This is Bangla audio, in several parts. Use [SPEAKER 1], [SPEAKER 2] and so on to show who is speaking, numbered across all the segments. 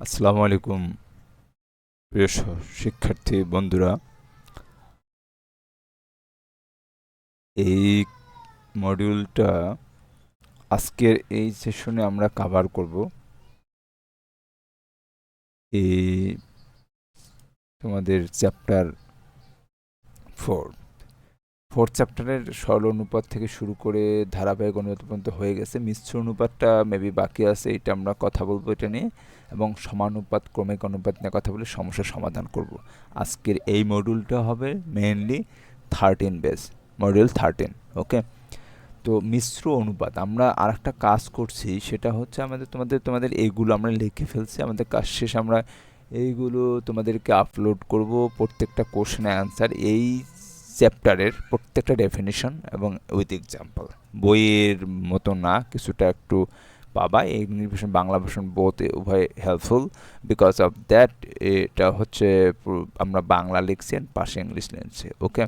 [SPEAKER 1] আসসালামু আলাইকুম, প্রিয় শিক্ষার্থী বন্ধুরা। এই মডিউলটা আজকের এই সেশনে আমরা কভার করব। এই তোমাদের চ্যাপ্টার ফোর ফোর্থ চ্যাপ্টারের সরল অনুপাত থেকে শুরু করে ধারাবাহিক অনুপাত পর্যন্ত হয়ে গেছে। মিশ্র অনুপাতটা মেবি বাকি আছে এটা আমরা কথা বলব এটা নিয়ে এবং সমানুপাত, ক্রমিক অনুপাত নিয়ে কথা বলে সমস্যার সমাধান করব। আজকের এই মডিউলটা হবে mainly thirteen base module thirteen okay তো মিশ্র অনুপাত, আমরা আর একটা কাজ করছি, সেটা হচ্ছে আমাদের, তোমাদের তোমাদের এইগুলো আমরা লিখে ফেলছি, আমাদের কাজ শেষ আমরা এইগুলো তোমাদেরকে আপলোড করব, প্রত্যেকটা কোশ্চেনের অ্যান্সার এই চ্যাপ্টারের প্রত্যেকটা ডেফিনিশন এবং উইথ এক্সাম্পল বইয়ের মতো না, কিছুটা একটু পাবা এই English version Bangla version both উভয় হেল্পফুল বিকজ অফ দ্যাট এটা হচ্ছে আমরা বাংলা লিখছি পাশে ইংলিশ লিখছি ওকে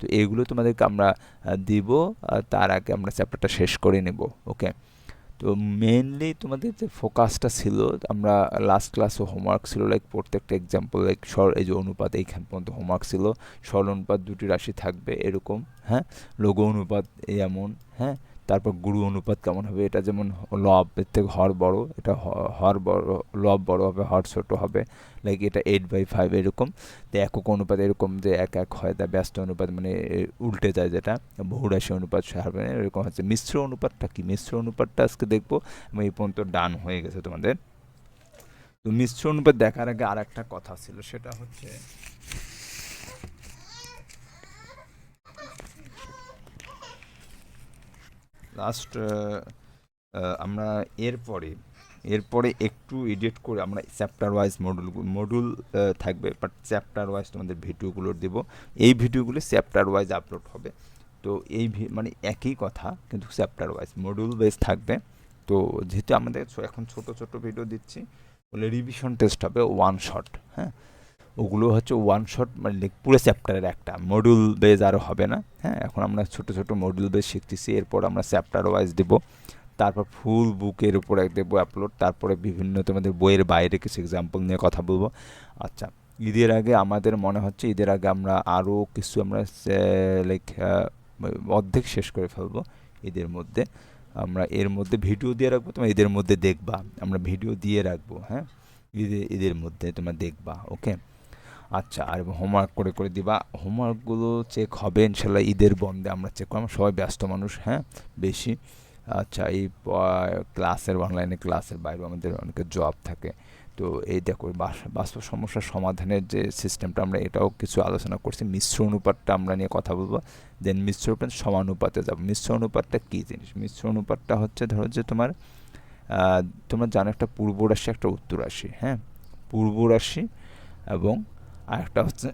[SPEAKER 1] তো এইগুলো তোমাদেরকে আমরা দিব তার আগে আমরা চ্যাপ্টারটা শেষ করে নেব ওকে তো মেনলি তোমাদের যে ফোকাসটা ছিল, আমরা লাস্ট ক্লাসে হোমওয়ার্ক ছিল লাইক প্রত্যেকটা এক্সাম্পল লাইক স্বর, এই যে অনুপাত এইখান পর্যন্ত হোমওয়ার্ক ছিল, স্বর, অনুপাত দুটি রাশি থাকবে এরকম হ্যাঁ? লঘু অনুপাত এমন হ্যাঁ? তারপর গুরু অনুপাত কেমন হবে? এটা যেমন লব, এর থেকে হর বড়, এটা হর বড়, লব বড় হবে, হর ছোট হবে। লাইক এটা এইট বাই ফাইভ এরকম। তো একক অনুপাত এরকম যে এক এক হয়, তা ব্যস্ত অনুপাত মানে উল্টে যায় যেটা। বহুরাশি অনুপাত হবে এরকম হচ্ছে। মিশ্র অনুপাতটা কি? মিশ্র অনুপাতটা আজকে দেখব। এবং এই পর্যন্ত ডান হয়ে গেছে তোমাদের। তো মিশ্র অনুপাত দেখার আগে আর একটা কথা ছিল, সেটা হচ্ছে লাস্ট আমরা এরপরে এরপরে একটু এডিট করে আমরা চ্যাপ্টার ওয়াইজ মডুল মডুল থাকবে বাট চ্যাপ্টার ওয়াইজ তোমাদের ভিডিওগুলো দেব। এই ভিডিওগুলো চ্যাপ্টার ওয়াইজ আপলোড হবে। তো এই মানে একই কথা, কিন্তু চ্যাপ্টার ওয়াইজ মডুল বেস থাকবে। তো যেহেতু আমাদের এখন ছোট ছোট ভিডিও দিচ্ছি বলে রিভিশন টেস্ট হবে ওয়ান শট হ্যাঁ? ওগুলো হচ্ছে ওয়ান শট মানে পুরো চ্যাপ্টারের একটা। মডিউল বেজ আরও হবে না হ্যাঁ? এখন আমরা ছোট ছোট মডিউল বেজ শিখতেছি, এরপর আমরা চ্যাপ্টার ওয়াইজ দেব। তারপর ফুল বুকের উপর দেবো আপলোড তারপরে বিভিন্ন তোমাদের বইয়ের বাইরে কিছু এক্সাম্পল নিয়ে কথা বলব। আচ্ছা ঈদের আগে আমাদের মনে হচ্ছে ঈদের আগে আমরা আরও কিছু আমরা লাইক অর্ধেক শেষ করে ফেলব ঈদের মধ্যে। আমরা এর মধ্যে ভিডিও দিয়ে রাখব, তোমার ঈদের মধ্যে দেখবা। আমরা ভিডিও দিয়ে রাখব হ্যাঁ? ঈদের ঈদের মধ্যে তোমরা দেখবা ওকে আচ্ছা আর হোমওয়ার্ক করে করে দিবা। হোমওয়ার্কগুলো চেক হবে ইনশাল্লাহ ঈদের বন্ধে, আমরা চেক করব। সবাই ব্যস্ত মানুষ হ্যাঁ বেশি। আচ্ছা এই ক্লাসের অনলাইনে ক্লাসের বাইরে আমাদের অনেকের জব থাকে। তো এই দেখো বাস্তব সমস্যার সমাধানের যে সিস্টেমটা আমরা এটাও কিছু আলোচনা করছি। মিশ্র অনুপাতটা আমরা নিয়ে কথা বলব। দেন মিশ্র অনুপাত সমানুপাতে যাব। মিশ্র অনুপাতটা কী জিনিস? মিশ্র অনুপাতটা হচ্ছে, ধরো যে তোমার তোমরা জানো একটা পূর্ব রাশি একটা উত্তর রাশি হ্যাঁ? পূর্ব রাশি এবং আরেকটা হচ্ছে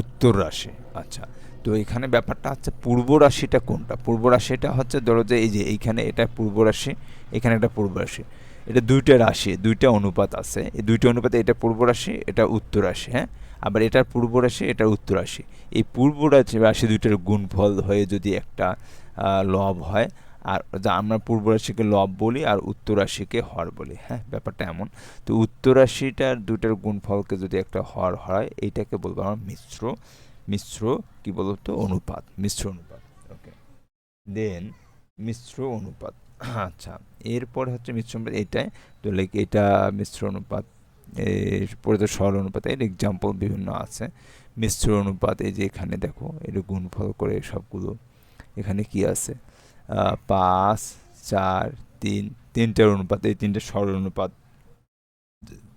[SPEAKER 1] উত্তর রাশি। আচ্ছা তো এখানে ব্যাপারটা হচ্ছে পূর্ব রাশিটা কোনটা? পূর্ব রাশিটা হচ্ছে ধরো যে এই যে এইখানে এটা পূর্ব রাশি এখানে একটা পূর্ব রাশি। এটা দুইটা রাশি দুইটা অনুপাত আছে। এই দুইটা অনুপাতে এটা পূর্ব রাশি এটা উত্তর রাশি হ্যাঁ? আবার এটার পূর্ব রাশি এটার উত্তর রাশি। এই পূর্ব রাশি রাশি দুইটার গুণফল হয়ে যদি একটা লব হয় আর যা আমরা পূর্ব রাশিকে লব বলি আর উত্তর রাশিকে হর বলি হ্যাঁ? ব্যাপারটা এমন। তো উত্তর রাশিটার দুইটার গুণফলকে যদি একটা হর হয় এইটাকে বলব আমরা মিশ্র। মিশ্র কি বলতো? অনুপাত, মিশ্র অনুপাত ওকে দেন মিশ্র অনুপাত আচ্ছা। এরপর হচ্ছে মিশ্র অনুপাত এটাই। তো লাইক এটা মিশ্র অনুপাত, এরপরে তো সরল অনুপাত, এর এক্সাম্পল বিভিন্ন আছে। মিশ্র অনুপাত, এই যে এখানে দেখো, এর গুণফল করে সবগুলো। এখানে কি আছে? পাঁচ, চার, তিন, তিনটার অনুপাত, এই তিনটে সরল অনুপাত,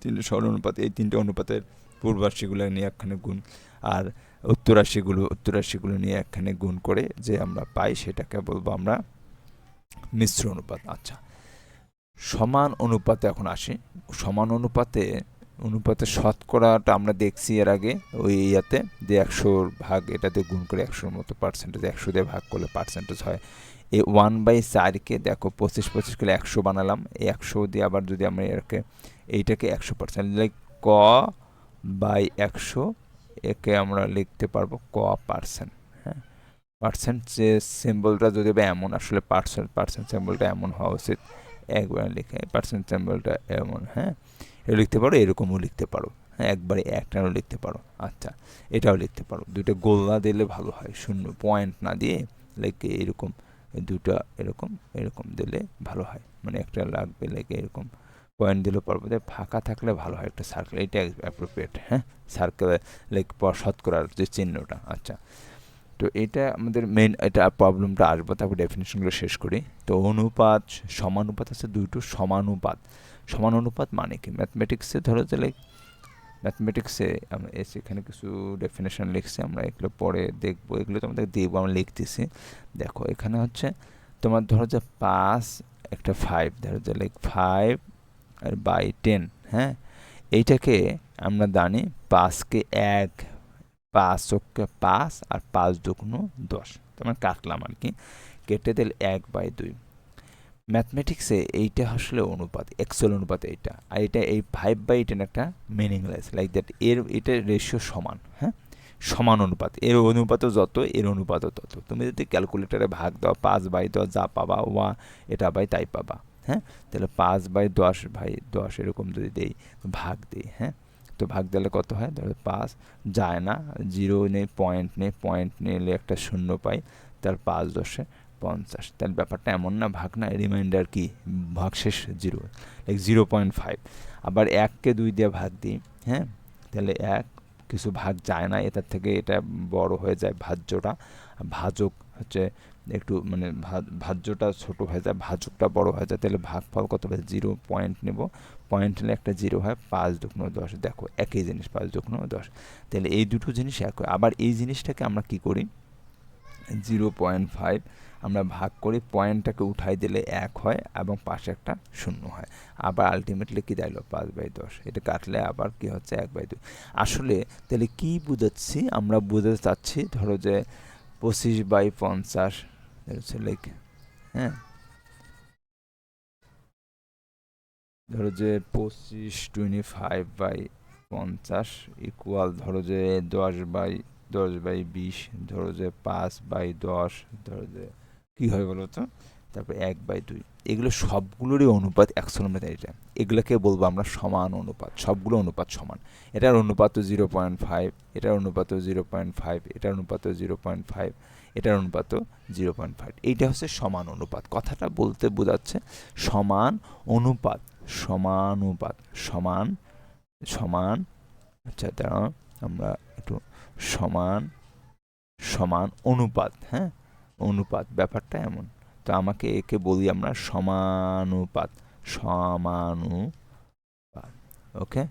[SPEAKER 1] তিনটে সরল অনুপাত, এই তিনটে অনুপাতের পূর্বাশিগুলো নিয়ে একখানে গুণ আর উত্তরাশিগুলো উত্তরাশিগুলো নিয়ে একখানে গুণ করে যে আমরা পাই সেটাকে বলব আমরা মিশ্র অনুপাত। আচ্ছা সমান অনুপাতে এখন আসি। সমান অনুপাতে অনুপাতে শতকরাটা আমরা দেখছি এর আগে ওই ইয়াতে যে একশোর ভাগ এটাতে গুণ করে একশোর মতো পার্সেন্টেজ একশো দিয়ে ভাগ করলে পার্সেন্টেজ হয়। এই ওয়ান বাই চারকে দেখো পঁচিশ পঁচিশ করলে একশো বানালাম, এই একশো দিয়ে আবার যদি আমরা এরকে, এইটাকে একশো পার্সেন্ট লাইক ক বাই একশো, একে আমরা লিখতে পারব ক পার্সেন্ট হ্যাঁ? পার্সেন্ট যে সিম্বলটা যদি বা এমন, আসলে পার্সেন্ট পার্সেন্ট সিম্বলটা এমন হওয়া উচিত। একবারে লিখে পার্সেন্ট সিম্বলটা এমন হ্যাঁ? এটা লিখতে পারো, এরকমও লিখতে পারো হ্যাঁ? একবারে একটাও লিখতে পারো আচ্ছা এটাও লিখতে পারো। দুইটা গোল না দিলে ভালো হয়, শূন্য পয়েন্ট না দিয়ে লাইক এরকম। দুটা এরকম এরকম দিলে ভালো হয়। মানে একটা লাগবে লেগে এরকম পয়েন্ট দিলে পারব ফাঁকা থাকলে ভালো হয় একটা সার্কেল এটা অ্যাপ্রোপ্রিয়েট হ্যাঁ? সার্কেল লাইক শতকরার যে চিহ্নটা আচ্ছা। তো এটা আমাদের মেন এটা প্রবলেমটা আসব, তারপর ডেফিনেশনগুলো শেষ করি। তো অনুপাত, সমানুপাত আছে দুটো, সমানুপাত। সমানুপাত মানে কি? ম্যাথমেটিক্সে ধরো যে লাইক ম্যাথমেটিক্সে আমরা এসে এখানে কিছু ডেফিনেশন লিখছি, আমরা এগুলো পরে দেখব। এগুলো তোমাদের দেখব আমরা লিখতেছি। দেখো, এখানে হচ্ছে তোমার ধরো যে পাঁচ, একটা ফাইভ ধরো যে লাইক ফাইভ আর বাই টেন হ্যাঁ? এইটাকে আমরা জানি পাঁচকে এক, পাঁচ চোখকে পাঁচ আর পাঁচ দুগুণ দশ। তোমার কাটলাম আর কি। কেটে দিলে এক বাই দুই। ম্যাথমেটিক্সে এইটা আসলে অনুপাত এক্সেল অনুপাত এইটা। আর এটা এই ফাইভ বাই টেন একটা মিনিংলেস লাইক দ্যাট এর, এটা রেশিও সমান হ্যাঁ? সমান অনুপাত। এর অনুপাতও যত, এর অনুপাতও তত। তুমি যদি ক্যালকুলেটারে ভাগ দাও, পাঁচ বাই দশ যা পাবা, ওয়া, এটা বাই তাই পাবা হ্যাঁ? তাহলে পাঁচ বাই দশ ভাই দশ এরকম যদি দেই ভাগ দিই হ্যাঁ? তো ভাগ দিলে কত হয়? ধরো পাঁচ যায় না জিরো নেই পয়েন্ট নেই পয়েন্ট নিলে একটা শূন্য পাই তার পাঁচ দশে পঞ্চাশ। তাহলে ব্যাপারটা এমন না, ভাগ না রিমাইন্ডার কি? ভাগ শেষ zero like zero point five আবার এককে দুই দিয়ে ভাগ দিই হ্যাঁ? তাহলে এক, কিছু ভাগ যায় না, এটার থেকে এটা বড় হয়ে যায় ভাজ্যটা। ভাজক হচ্ছে একটু মানে ভাজ্যটা ছোট হয়ে যায়, ভাজকটা বড় হয়ে যায়, তাহলে ভাগফল কত হবে? জিরো পয়েন্ট নেব। পয়েন্ট নিলে একটা জিরো হয়, পাঁচ দুগ্ন দশ। দেখো, একই জিনিস, পাঁচ দুগ্ন দশ। তাহলে এই দুটো জিনিস এক আবার এই জিনিসটাকে আমরা কি করি? জিরো পয়েন্ট ফাইভ আমরা ভাগ করি পয়েন্টটাকে উঠাই দিলে এক হয় এবং পাশে একটা শূন্য হয়। আবার আলটিমেটলি কী দাঁড়াল পাঁচ বাই দশ। এটা কাটলে আবার কি হচ্ছে? এক বাই দুই। আসলে তাহলে কি বুঝাচ্ছি? আমরা বুঝাতে চাচ্ছি, ধরো যে পঁচিশ বাই পঞ্চাশ লাইক হ্যাঁ? ধরো যে পঁচিশ টোয়েন্টি ফাইভ বাই পঞ্চাশ ইকুয়াল ধরো যে দশ বাই দশ বাই বিশ, ধরো যে পাঁচ বাই দশ, ধরো যে কী হয় বলো তো তারপর এক বাই দুই। এগুলো সবগুলোরই অনুপাত এটা এগুলোকে বলব আমরা সমান অনুপাত, সবগুলো অনুপাত সমান। এটার অনুপাত জিরো পয়েন্ট ফাইভ এটার অনুপাত জিরো পয়েন্ট ফাইভ এটার অনুপাত জিরো পয়েন্ট ফাইভ এটার অনুপাত জিরো পয়েন্ট ফাইভ এইটা হচ্ছে সমান অনুপাত। কথাটা বলতে বোঝাচ্ছে সমান অনুপাত সমানুপাত সমান সমান আচ্ছা তারা আমরা একটু সমান সমান অনুপাত হ্যাঁ? অনুপাত, ব্যাপারটা এমন। তো আমাকে একে বলি আমরা সমানুপাত সমানুপাত, ওকে?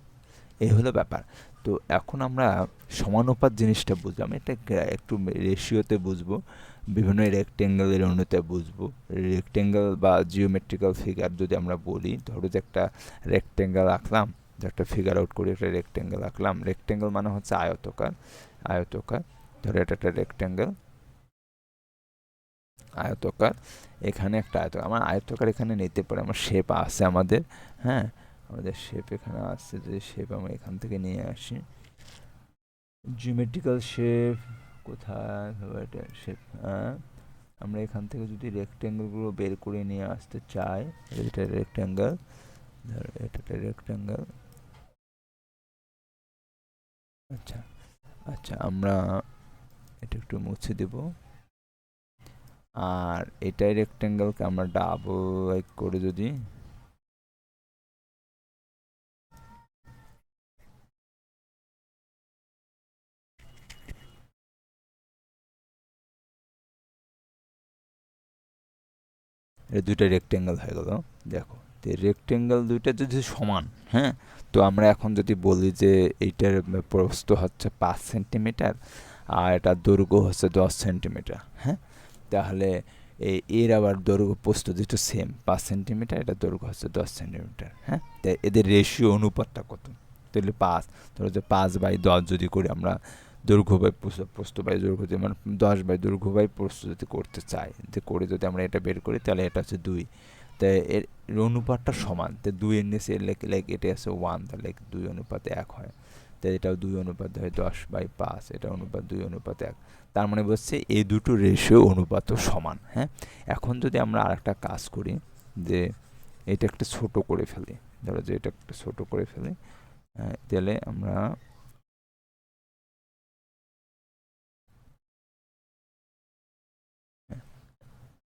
[SPEAKER 1] এই হলো ব্যাপার। তো এখন আমরা সমানুপাত জিনিসটা বুঝলাম। এটা একটু রেশিওতে বুঝব, বিভিন্ন রেক্টেঙ্গেলের অনুতে বুঝব। রেক্টেঙ্গেল বা জিওমেট্রিক্যাল ফিগার যদি আমরা বলি, ধরো যে একটা রেক্টেঙ্গেল আঁকলাম, যে একটা ফিগার আউট করি একটা রেক্টেঙ্গেল আঁকলাম। রেক্টেঙ্গেল মানে হচ্ছে আয়তকার আয়তকার। ধরো এটা একটা রেক্টেঙ্গেল আয়তকার, এখানে একটা আয়তকার। আমার আয়তকার এখানে নিতে পারে, আমার শেপ আছে আমাদের হ্যাঁ? আমাদের শেপ এখানে আছে, যে শেপ আমরা এখান থেকে নিয়ে আসি। জিওমেট্রিক্যাল শেপ কোথায়? শেপ হ্যাঁ? আমরা এখান থেকে যদি রেক্ট্যাঙ্গেলগুলো বের করে নিয়ে আসতে চাই, এটা রেক্ট্যাঙ্গেল ধর এটা একটা রেক্ট্যাঙ্গেল আচ্ছা আচ্ছা আমরা এটা একটু মুছে দেব। আর এটাই রেক্ট্যাঙ্গেলকে আমরা ডাবল করে যদি। এটা দুইটা রেক্টেঙ্গেল হয়ে গেল, দেখো। তো রেক্টেঙ্গেল দুইটা যদি সমান হ্যাঁ? তো আমরা এখন যদি বলি যে এইটার প্রস্থ হচ্ছে পাঁচ সেন্টিমিটার আর এটার দৈর্ঘ্য হচ্ছে দশ সেন্টিমিটার হ্যাঁ? তাহলে এই এর আবার দৈর্ঘ্য প্রস্থ দুটো সেম পাঁচ সেন্টিমিটার এটা দৈর্ঘ্য হচ্ছে দশ সেন্টিমিটার হ্যাঁ? তাই এদের রেশিও অনুপাতটা কত? তাহলে পাঁচ, ধরো যে পাঁচ বাই দশ যদি করি আমরা দৈর্ঘ্য বাই প্রস্থ বাই দৈর্ঘ্য যদি মানে দশ বাই দৈর্ঘ্য বাই প্রস্থ যদি করতে চাই যে করে যদি আমরা এটা বের করি, তাহলে এটা হচ্ছে দুই। তাই এর অনুপাতটা সমান, তো দুই এর নিচে লাইক এটা আছে ওয়ান তাহলে দুই অনুপাতে এক হয়। তাই এটাও দুই অনুপাত হয় দশ বাই পাঁচ, এটা অনুপাত দুই, অনুপাত এক। তার মানে বলছে এই দুটো রেশিও অনুপাত সমান হ্যাঁ? এখন যদি আমরা আরেকটা কাজ করি যে এটা একটু ছোট করে ফেলি ধরো যে এটা একটু ছোট করে ফেলি হ্যাঁ, তাহলে আমরা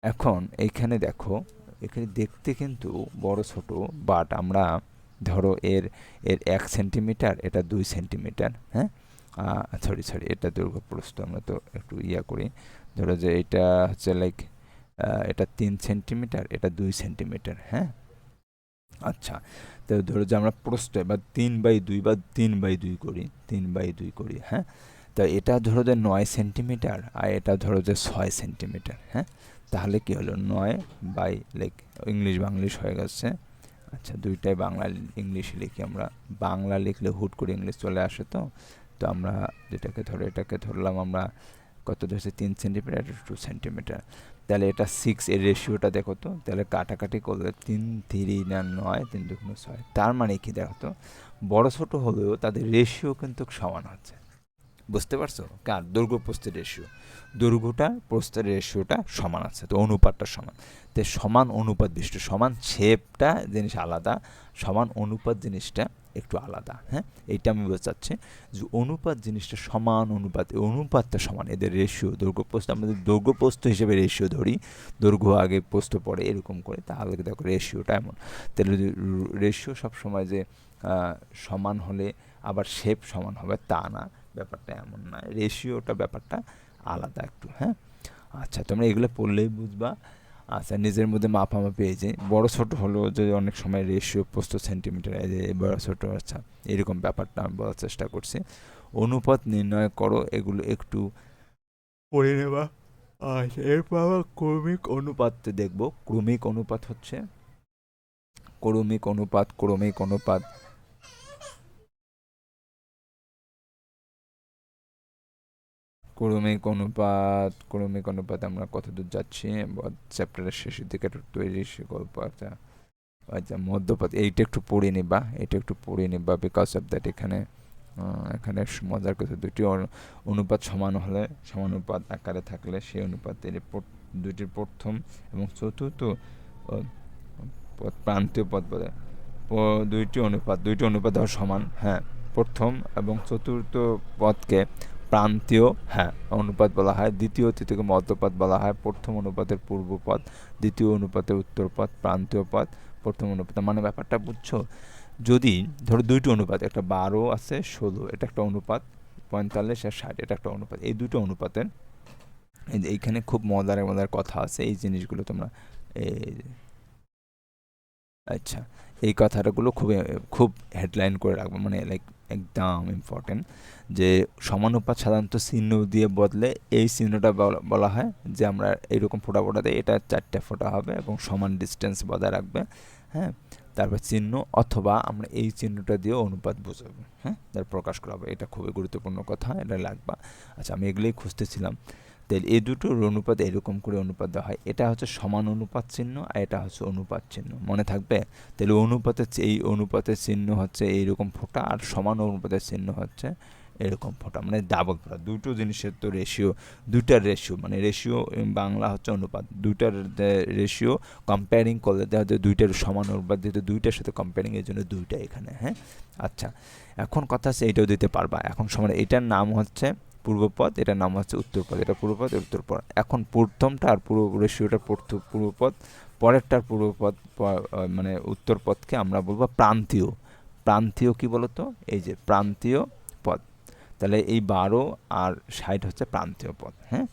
[SPEAKER 1] এখন এইখানে দেখো এখানে দেখতে কিন্তু বড় ছোট বাট আমরা ধরো এর এর এক সেন্টিমিটার এটা দুই সেন্টিমিটার হ্যাঁ? সরি সরি এটা দৈর্ঘ্য প্রস্থ আমরা তো একটু ইয়া করি। ধরো যে এটা হচ্ছে লাইক এটা তিন সেন্টিমিটার এটা দুই সেন্টিমিটার হ্যাঁ? আচ্ছা তো ধরো যে আমরা প্রস্থ এবার তিন বাই দুই বা তিন বাই দুই করি, তিন বাই দুই করি হ্যাঁ? তো এটা ধরো যে নয় সেন্টিমিটার আর এটা ধরো যে ছয় সেন্টিমিটার হ্যাঁ? তাহলে কি হলো? নয় বাই লাইক ইংলিশ বাংলিশ হয়ে গেছে। আচ্ছা দুইটাই বাংলা ইংলিশ লিখি আমরা। বাংলা লিখলে হুট করে ইংলিশ চলে আসে তো? তো আমরা যেটাকে ধরে, এটাকে ধরলাম আমরা কত ধরছে, তিন সেন্টিমিটার টু সেন্টিমিটার তাহলে এটা সিক্স এর রেশিওটা দেখো তো, তাহলে কাটাকাটি করলে তিন থ্রি না নয়, তিন দুগুণ ছয়। তার মানে কি দেখো তো, বড়ো ছোটো হলেও তাদের রেশিও কিন্তু সমান হচ্ছে। বুঝতে পারছ? কার? দৈর্ঘ্য প্রস্থের রেশিও। দৈর্ঘ্যটা প্রস্থের রেশিওটা সমান আছে, তো অনুপাতটা সমান। তো সমান অনুপাত বিশিষ্ট, সমান শেপটা জিনিস আলাদা, সমান অনুপাত জিনিসটা একটু আলাদা হ্যাঁ? এইটা আমি বোঝাচ্ছি যে অনুপাত জিনিসটা সমান অনুপাত অনুপাতটা সমান। এদের রেশিও দৈর্ঘ্য পোস্ত আমরা যদি হিসেবে রেশিও ধরি দৈর্ঘ্য আগে পোস্ত পড়ে এরকম করে, তাহলে দেখো রেশিওটা এমন। তাহলে রেশিও সবসময় যে সমান হলে আবার শেপ সমান হবে তা না। ব্যাপারটা এমন না রেশিওটা ব্যাপারটা আলাদা একটু হ্যাঁ? আচ্ছা তোমরা এগুলো পড়লেই বুঝবা। আচ্ছা নিজের মধ্যে মাপামাপি এই যে বড়ো ছোটো হলো যে অনেক সময় রেশিও পোস্ত সেন্টিমিটার এই যে বড় ছোটো আচ্ছা এরকম ব্যাপারটা আমি বলার চেষ্টা করছি। অনুপাত নির্ণয় করো, এগুলো একটু পড়ে নেবা। আচ্ছা এরপর আবার ক্রমিক অনুপাত দেখব। ক্রমিক অনুপাত হচ্ছে? ক্রমিক অনুপাত ক্রমিক অনুপাত। ক্রমিক অনুপাত ক্রমিক অনুপাত আমরা কতদূর যাচ্ছি? চ্যাপ্টারের শেষের দিকে একটু তৈরি সে গল্প আচ্ছা আচ্ছা মধ্যপাত এইটা একটু পড়ে নিবা, এটা একটু পড়ে নিবা বিকজ অফ দ্যাট এখানে এখানে মজার কথা, দুটি অনুপাত সমান হলে সমানুপাত আকারে থাকলে সেই অনুপাতের দুটির প্রথম এবং চতুর্থ প্রান্তীয় পদ বলে দুইটি অনুপাত দুইটি অনুপাত সমান হ্যাঁ প্রথম এবং চতুর্থ পদকে প্রান্তীয় হ্যাঁ অনুপাত বলা হয়। দ্বিতীয় তৃতীয়কে মধ্যপাত বলা হয়। প্রথম অনুপাতের পূর্বপদ, দ্বিতীয় অনুপাতের উত্তরপদ, প্রান্তীয় পদ, প্রথম অনুপাত মানে ব্যাপারটা বুঝছ? যদি ধরো দুইটি অনুপাত, একটা বারো আছে, ষোলো, এটা একটা অনুপাত, পঁয়তাল্লিশ আর ষাট, এটা একটা অনুপাত। এই দুটো অনুপাতের এইখানে খুব মজার মজার কথা আছে। এই জিনিসগুলো তোমরা আচ্ছা এই কথাটাগুলো খুব খুব হেডলাইন করে রাখব। মানে লাইক একদম ইম্পর্টেন্ট যে সমানুপাত সাধারণত চিহ্ন দিয়ে বদলে এই চিহ্নটা বলা হয় যে আমরা এইরকম ফোটা ফোটা দিই এটা চারটে ফোটা হবে এবং সমান ডিস্টেন্স বজায় রাখবে হ্যাঁ? তারপর চিহ্ন অথবা আমরা এই চিহ্নটা দিয়ে অনুপাত বোঝাবো হ্যাঁ? তার প্রকাশ করা হবে এটা খুবই গুরুত্বপূর্ণ কথা, এটা লাগবা। আচ্ছা আমি এগুলোই খুঁজতেছিলাম। তাহলে এই দুটোর অনুপাত এরকম করে অনুপাত দেওয়া হয়। এটা হচ্ছে সমান অনুপাত চিহ্ন আর এটা হচ্ছে অনুপাত চিহ্ন। মনে থাকবে? তাহলে অনুপাতের এই অনুপাতের চিহ্ন হচ্ছে এইরকম ফোটা আর সমান অনুপাতের চিহ্ন হচ্ছে এরকম ফোটা। মানে ডাবল ফোটা। দুটো জিনিসের তো রেশিও দুইটার রেশিও মানে রেশিও বাংলা হচ্ছে অনুপাত। দুইটার রেশিও কম্পেয়ারিং করলে দেখা যায় দুইটার সমান অনুপাত দিতে দুইটার সাথে কম্পেয়ারিং এর জন্য দুইটা এখানে হ্যাঁ? আচ্ছা। এখন কথা হচ্ছে এইটাও দিতে পারবা। এখন সময় এটার নাম হচ্ছে পূর্বপদ, এটার নাম হচ্ছে উত্তরপদ, এটা পূর্বপদ উত্তরপদ। এখন প্রথমটা আর পূর্ব রেশিওটা পূর্বপদ পরেরটার পূর্বপদ মানে উত্তরপদকে আমরা বলব প্রান্তীয়। প্রান্তীয় কি বলতো? এই যে প্রান্তীয় পদ। তাহলে এই বারো আর ষাট হচ্ছে প্রান্তীয় পদ হ্যাঁ?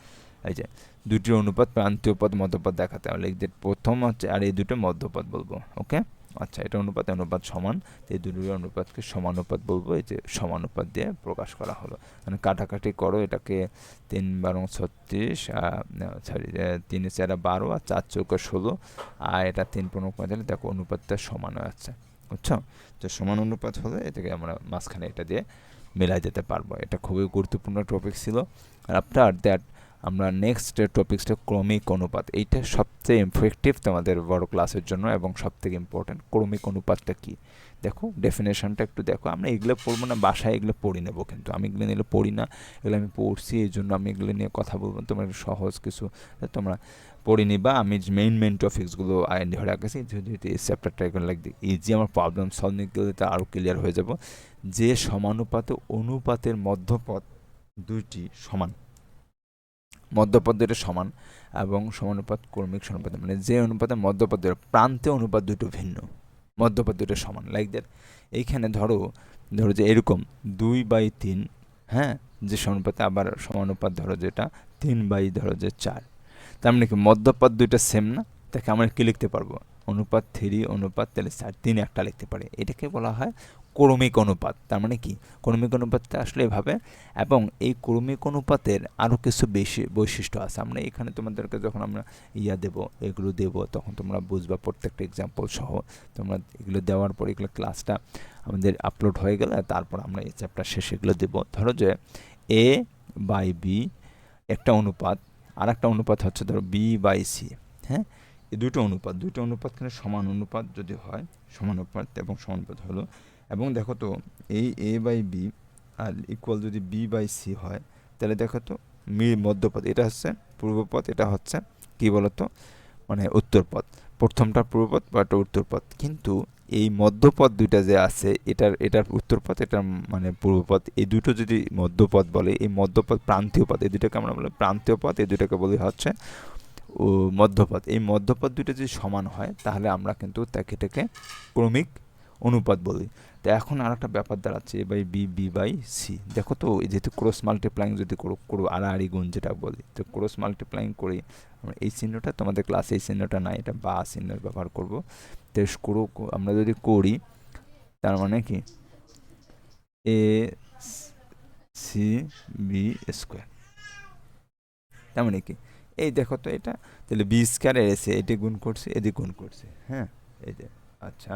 [SPEAKER 1] এই যে দুটির অনুপাত প্রান্তীয় পদ, মধ্যপদ দেখাতে হবে। প্রথম হচ্ছে আর এই দুটো মধ্যপদ বলব, ওকে? আচ্ছা এটা অনুপাতে অনুপাত সমান। এই দুটোর অনুপাতকে সমানুপাত বলব, এই যে সমানুপাত দিয়ে প্রকাশ করা হলো। মানে কাটাকাটি করো, এটাকে তিন বারো ছত্রিশ সরি তিন চারা বারো আর চার চৌকা ষোলো, আর এটা তিন পনেরো পঁয়তাল্লিশ, দেখো অনুপাতটা সমান হয়ে বুঝছ? তো সমান অনুপাত হলে এটাকে আমরা মাঝখানে এটা দিয়ে মেলাই যেতে পারব। এটা খুবই গুরুত্বপূর্ণ টপিক ছিল। আর আফটার দ্যাট আমরা নেক্সট টপিক্সটা ক্রমিক অনুপাত, এইটা সবচেয়ে ইফেক্টিভ তোমাদের বড় ক্লাসের জন্য এবং সবথেকে ইম্পর্টেন্ট ক্রমিক অনুপাতটা কী? দেখো ডেফিনেশনটা একটু দেখো। আমরা এগুলো পড়ব না, বাসায় এগুলো পড়ি নেব কিন্তু। আমি এগুলো নিলে পড়ি না, এগুলো আমি পড়ছি এই জন্য আমি এগুলো নিয়ে কথা বলব তোমার সহজ কিছু তোমরা পড়ে নিবা। আমি মেইন মেইন টপিক্সগুলো ধরে রাখেছি যেহেতু এই চ্যাপ্টারটা এখন লাইক ইজি আমার প্রবলেম সলভ সলভিং করতে আরও ক্লিয়ার হয়ে যাব। যে সমানুপাতে অনুপাতের মধ্যপথ দুইটি সমান। মধ্যপদ দুটো সমান এবং সমানুপাত কর্মিক সমানুপাত মানে যে অনুপাতের মধ্যপদ দুটো প্রান্তে অনুপাত দুটো ভিন্ন মধ্যপদ দুটো সমান লাইক দ্যাট এইখানে ধরো ধরো যে এরকম দুই বাই তিন হ্যাঁ? যে সমানুপাতে আবার সমানুপাত ধরো যেটা, তিন বাই ধরো যে চার। তার মানে কি মধ্যপদ দুইটা সেম না? তাকে আমরা কী লিখতে পারব? অনুপাত থ্রি অনুপাত তাহলে চার, তিন একটা লিখতে পারে। এটাকে বলা হয় ক্রমিক অনুপাত। তার মানে কি? ক্রমিক অনুপাতটা আসলে এভাবে। এবং এই ক্রমিক অনুপাতের আরও কিছু বেশি বৈশিষ্ট্য আছে। আমরা এখানে তোমাদেরকে যখন আমরা ইয়া দেব, এগুলো দেব, তখন তোমরা বুঝবা প্রত্যেকটা এক্সাম্পল সহ। তোমরা এগুলো দেওয়ার পর এগুলো ক্লাসটা আমাদের আপলোড হয়ে গেলে তারপর আমরা এই চ্যাপ্টার শেষে এগুলো দেবো। ধরো যে এ বাই বি একটা অনুপাত আর একটা অনুপাত হচ্ছে ধরো বি বাই সি হ্যাঁ? এই দুটো অনুপাত দুটো অনুপাত কিন্তু সমান অনুপাত যদি হয়, সমান অনুপাত এবং সমানুপাত হলো এবং দেখো তো এই এ বাই বি আর ইকুয়াল যদি বি বাই সি হয়, তাহলে দেখো তো, মি মধ্যপথ, এটা হচ্ছে পূর্বপথ, এটা হচ্ছে কি বলতো? মানে উত্তরপথ। প্রথমটা পূর্বপথ বা উত্তরপথ। কিন্তু এই মধ্যপথ দুইটা যে আছে, এটার এটার উত্তরপথ, এটার মানে পূর্বপথ, এই দুটো যদি মধ্যপথ বলে, এই মধ্যপথ প্রান্তীয় পথ, এই দুটাকে আমরা বলি প্রান্তীয় পথ, এই দুটাকে বলি হচ্ছে ও মধ্যপথ। এই মধ্যপথ দুটো যদি সমান হয়, তাহলে আমরা কিন্তু তাকে, এটাকে ক্রমিক অনুপাত বলি। তো এখন আর একটা ব্যাপার দাঁড়াচ্ছে A by B B by C. দেখো তো যেহেতু ক্রস মাল্টিপ্লাইং যদি করো করো আড়াআড়ি গুণ যেটা বলি, তো ক্রস মাল্টিপ্লাইং করি আমরা এই চিহ্নটা, তোমাদের ক্লাসে এই চিহ্নটা নাই এটা বা চিহ্নের ব্যবহার করব। তো করো আমরা যদি করি, তার মানে কি? এ সি, বি স্কোয়ার তার মানে কি? এই দেখো তো এটা, তাহলে বি স্কোয়ার এসে এটি গুণ করছে এদিকে গুণ করছে হ্যাঁ? এই যে আচ্ছা।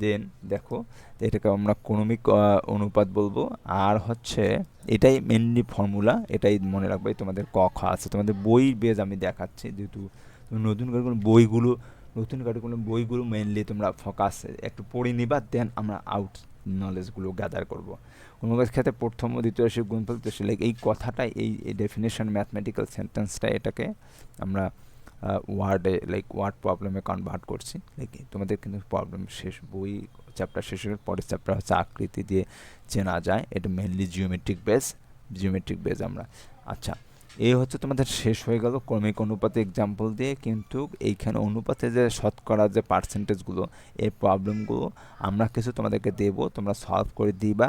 [SPEAKER 1] দেন দেখো, এটাকে আমরা ক্রমিক অনুপাত বলব। আর হচ্ছে এটাই মেনলি ফর্মুলা এটাই মনে রাখবে তোমাদের ক, খ আছে। তোমাদের বই বেজ আমি দেখাচ্ছি, যেহেতু নতুন করে কোনো বইগুলো, নতুন করে কোনো বইগুলো মেনলি তোমরা ফোকাস একটু পড়ে নিবা দেন আমরা আউট নলেজগুলো গ্যাদার করব। কোনো ক্ষেত্রে প্রথম, দ্বিতীয় রাশি গুণফল লাইক এই কথাটা এই ডেফিনেশন ম্যাথমেটিক্যাল সেন্টেন্সটা এটাকে আমরা ওয়ার্ডে লাইক ওয়ার্ড প্রবলেমে কনভার্ট করছি। লাইক তোমাদের কিন্তু প্রবলেম শেষ বই চ্যাপ্টার শেষ হয়ে পরের চ্যাপ্টার হচ্ছে আকৃতি দিয়ে চেনা যায়। এটা mainly geometric base geometric base আমরা। আচ্ছা এই হচ্ছে তোমাদের শেষ হয়ে গেল ক্রমিক অনুপাতে এক্সাম্পল দিয়ে, কিন্তু এইখানে অনুপাতে যে শতকরা যে পার্সেন্টেজগুলো এই প্রবলেমগুলো আমরা কিছু তোমাদেরকে দেব, তোমরা সলভ করে দিবা।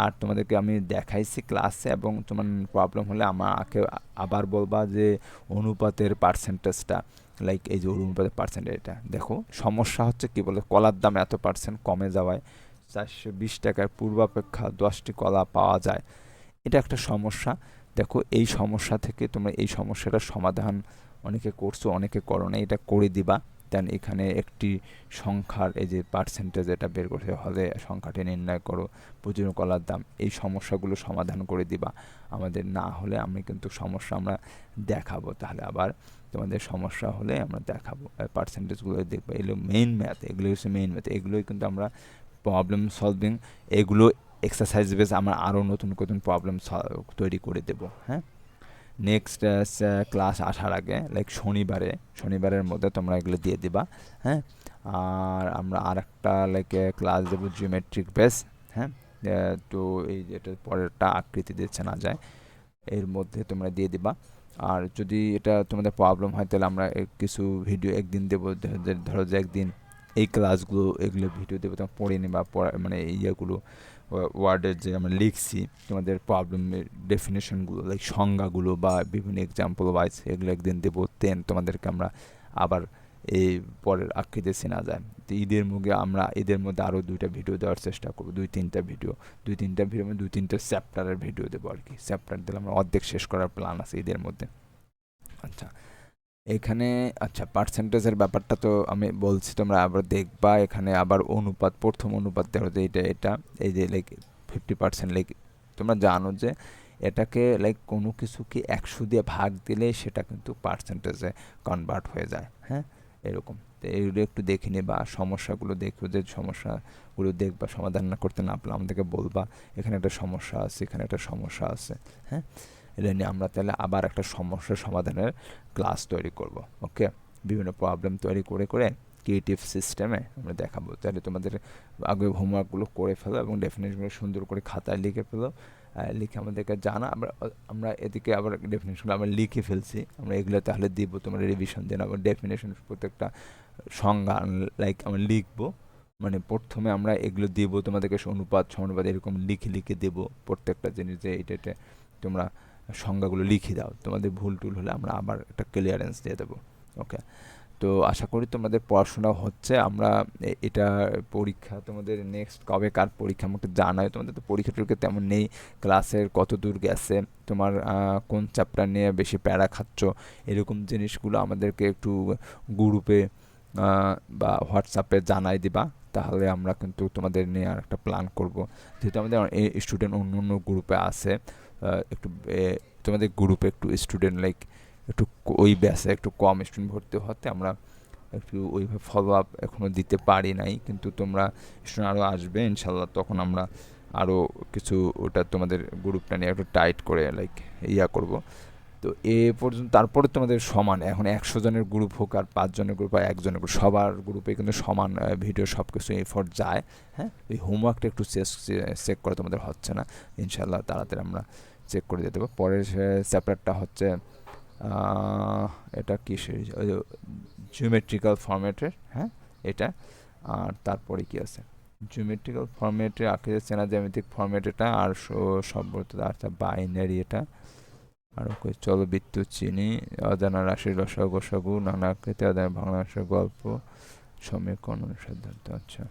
[SPEAKER 1] আর তোমাদেরকে আমি দেখাইছি ক্লাসে এবং তোমার প্রবলেম হলে আমাকে আবার বলবা যে অনুপাতের পার্সেন্টেজটা লাইক এই যে অনুপাতের পার্সেন্টেজ এটা দেখো, সমস্যা হচ্ছে কি বলে, কলার দাম এত পার্সেন্ট কমে যাওয়ায় চারশো বিশ টাকার পূর্বাপেক্ষা দশটি কলা পাওয়া যায়। এটা একটা সমস্যা। দেখো এই সমস্যা থেকে তোমরা এই সমস্যাটার সমাধান অনেকে করছ, অনেকে করো না এটা করে দিবা। দেন এখানে একটি সংখ্যার এই যে পার্সেন্টেজ এটা বের করতে হলে সংখ্যাটি নির্ণয় করো প্রচুর কলার দাম, এই সমস্যাগুলো সমাধান করে দিবা। আমাদের না হলে আমি কিন্তু সমস্যা আমরা দেখাবো। তাহলে আবার তোমাদের সমস্যা হলে আমরা দেখাবো। পার্সেন্টেজগুলো দেখব, এগুলো মেইন ম্যাথ এগুলো হচ্ছে মেইন ম্যাথ এগুলোই কিন্তু আমরা প্রবলেম সলভিং এগুলো এক্সারসাইজ বেস আমরা আরও নতুন নতুন প্রবলেম তৈরি করে দেব হ্যাঁ? নেক্সট ক্লাস আসার আগে লাইক শনিবারে, শনিবারের মধ্যে তোমরা এগুলো দিয়ে দিবা হ্যাঁ? আর আমরা আর একটা লাইক ক্লাস দেবো জিওমেট্রিক বেস হ্যাঁ? তো এই যেটা পরেরটা আকৃতি দিচ্ছে না যায়, এর মধ্যে তোমরা দিয়ে দিবা। আর যদি এটা তোমাদের প্রবলেম হয়, তাহলে আমরা কিছু ভিডিও একদিন দেবো ধরো যে একদিন এই ক্লাসগুলো এগুলো ভিডিও দেবো তোমার পড়ে নিবা, পড়া মানে ইয়েগুলো ওয়ার্ডের যে আমরা লিখছি, তোমাদের প্রবলেমের ডেফিনেশনগুলো লাইক সংজ্ঞাগুলো বা বিভিন্ন এক্সাম্পল ওয়াইজ এগুলো একদিন দেবো তেন তোমাদেরকে আমরা আবার এই পরের আকৃতি চেনা যায়। তো ঈদের মুখে আমরা ঈদের মধ্যে আরও দুইটা ভিডিও দেওয়ার চেষ্টা করব, দুই তিনটা ভিডিও দুই তিনটা ভিডিও মানে দুই তিনটা চ্যাপ্টারের ভিডিও দেবো আর কি। চ্যাপ্টার দিলে আমরা অর্ধেক শেষ করার প্ল্যান আছে ঈদের মধ্যে। আচ্ছা এখানে আচ্ছা পার্সেন্টেজের ব্যাপারটা তো আমি বলছি, তোমরা আবার দেখবা, এখানে আবার অনুপাত, প্রথম অনুপাত দেখো যে এটা এটা, এই যে লাইক ফিফটি পার্সেন্ট লাইক তোমরা জানো যে এটাকে লাইক কোনো কিছুকে একশো দিয়ে ভাগ দিলে সেটা কিন্তু পার্সেন্টেজে কনভার্ট হয়ে যায় হ্যাঁ? এরকম। তো এইগুলো একটু দেখে বা সমস্যাগুলো দেখো যে সমস্যাগুলো দেখবা, সমাধান না করতে না পারলে আমাদেরকে বলবা, এখানে একটা সমস্যা আছে, এখানে একটা সমস্যা আছে হ্যাঁ? এটা নিয়ে আমরা তাহলে আবার একটা সমস্যার সমাধানের ক্লাস তৈরি করব ওকে বিভিন্ন প্রবলেম তৈরি করে করে ক্রিয়েটিভ সিস্টেমে আমরা দেখাবো। তাহলে তোমাদের আগে হোমওয়ার্কগুলো করে ফেলো এবং ডেফিনেশনগুলো সুন্দর করে খাতায় লিখে ফেলো। লিখে আমাদেরকে জানা। আমরা আমরা এদিকে আবার ডেফিনেশনগুলো আমরা লিখে ফেলছি। আমরা এগুলো তাহলে দিব, তোমরা রিভিশন দিন আবার ডেফিনেশন প্রত্যেকটা সংজ্ঞা লাইক আমরা লিখব। মানে প্রথমে আমরা এগুলো দিব, তোমাদেরকে অনুপাত, সমানুপাত এরকম লিখে লিখে দেবো প্রত্যেকটা জিনিস যে এটা তোমরা সংজ্ঞাগুলো লিখে দাও। তোমাদের ভুল টুল হলে আমরা আবার একটা ক্লিয়ারেন্স দিয়ে দেবো। ওকে তো আশা করি তোমাদের পড়াশোনা হচ্ছে। আমরা এটা পরীক্ষা তোমাদের নেক্সট কবে কার পরীক্ষা, আমাকে জানায় তোমাদের তো পরীক্ষা টরীক্ষা তেমন নেই। ক্লাসের কত দূর গেছে, তোমার কোন চ্যাপ্টার নিয়ে বেশি প্যারা খাচ্ছ, এরকম জিনিসগুলো আমাদেরকে একটু গ্রুপে বা হোয়াটসঅ্যাপে জানাই দিবা। তাহলে আমরা কিন্তু তোমাদের নিয়ে আর একটা প্ল্যান করব। যেহেতু আমাদের স্টুডেন্ট অন্য অন্য গ্রুপে আছে একটু তোমাদের গ্রুপে একটু স্টুডেন্ট লাইক একটু ওই ব্যাসে একটু কম স্টুডেন্ট ভর্তি হতে আমরা একটু ওইভাবে ফলো আপ এখনও দিতে পারি নাই। কিন্তু তোমরা স্টুডেন্ট আরও আসবে ইনশাল্লাহ, তখন আমরা আরও কিছু ওটা তোমাদের গ্রুপটা নিয়ে একটু টাইট করে লাইক ইয়া করব। তো এ পর্যন্ত, তারপরে তোমাদের সমান, এখন একশো জনের গ্রুপ হোক আর পাঁচজনের গ্রুপ আর একজনের গ্রুপ সবার গ্রুপে কিন্তু সমান ভিডিও সব কিছু এফোর্ট যায় হ্যাঁ? এই হোমওয়ার্কটা একটু চেক করে তোমাদের হচ্ছে না। ইনশাল্লাহ তাড়াতাড়ি আমরা চেক করে দিতে পারব পরের চ্যাপ্টারটা হচ্ছে এটা কি জিওমেট্রিক্যাল ফরম্যাটের হ্যাঁ এটা। আর তারপরে কি আছে? জিওমেট্রিক্যাল ফরম্যাটে আঁকে চেনা জ্যামিতিক ফরম্যাট এটা, আর স- সম্ভবত আর বাইনারি এটা। আর ওকে চলো বিদ্যুৎ চিনি, অজানা রাশির রসগো সগু নানা আকৃতি অজানা ভাষার গল্প, সমীকরণ সিদ্ধান্ত আচ্ছা।